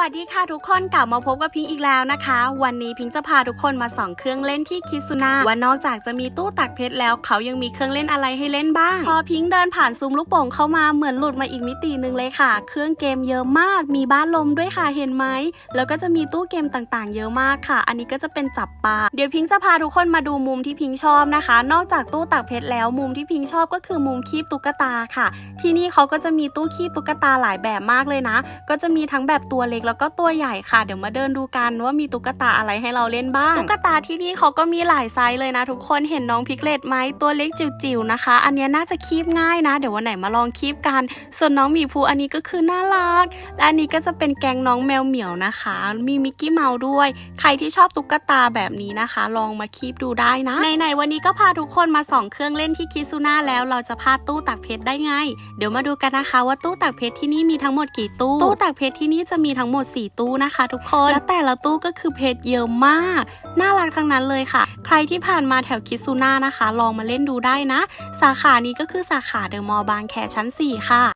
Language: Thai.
วัสดีค่ะทุกคนกลับมาพบกับพิงค์อีกแล้วนะคะ วันนี้พิงค์จะพาทุกคนมาส่องเครื่องเล่นที่คิซุนาว่านอกจากจะมีตู้ตักเพชรแล้ว เขายังมีเครื่องเล่นอะไรให้เล่นบ้าง พอพิงค์เดินผ่านซุ้มลูกโป่งเข้ามาเหมือนหลุดมาอีกมิติหนึ่งเลยค่ะ เครื่องเกมเยอะมาก มีบ้านลมด้วยค่ะเห็นไหมแล้วก็จะมีตู้เกมต่างๆ เยอะมากค่ะ อันนี้ก็จะเป็นจับปลาเดี๋ยวพิงค์จะพาทุกคนมาดูมุมที่พิงค์ชอบนะคะ นอกจากตู้ตักเพชรแล้วมุมที่พิงค์ชอบก็คือมุมคีบตุ๊กตาค่ะ ที่นี่เขาก็จะมีตู้คีบตุ๊กตาหลายแบบมากเลยนะ ก็จะมีทั้งแบบตัวเล็กแล้วก็ตัวใหญ่ค่ะ เดี๋ยวมาเดินดูกันว่ามีตุ๊กตาอะไรให้เราเล่นบ้าง ตุ๊กตาที่นี่เขาก็มีหลายไซส์เลยนะทุกคนเห็นน้องพิกเลตไหมตัวเล็กจิ๋วๆนะคะ อันเนี้ยน่าจะคีบง่ายนะ เดี๋ยววันไหนมาลองคีบกัน ส่วนน้องหมีภูอันนี้ก็คือน่ารัก และอันนี้ก็จะเป็นแกงน้องแมวเหมียวนะคะ มีมิกกี้เมาส์ด้วย ใครที่ชอบตุ๊กตาแบบนี้นะคะ ลองมาคีบดูได้นะไหนๆวันนี้ก็พาทุกคนมาส่องเครื่องเล่นที่คิซูน่าแล้วเราจะพาดตู้ตักเพชรได้ไง เดี๋ยวมาดูกันนะคะว่าตู้ตักเพชรที่นี่มีทั้งหมดกี่ตู้ตู้ตักเพชรที่นี่จะมีทั้งหมด4 ตู้นะคะ ทุกคน และแต่ละตู้ก็คือเพชรเยอะมาก น่ารักทั้งนั้นเลยค่ะ ใครที่ผ่านมาแถวคิซูน่านะคะ ลองมาเล่นดูได้นะ สาขานี้ก็คือสาขาเดอะมอลล์บางแคชั้น 4 ค่ะ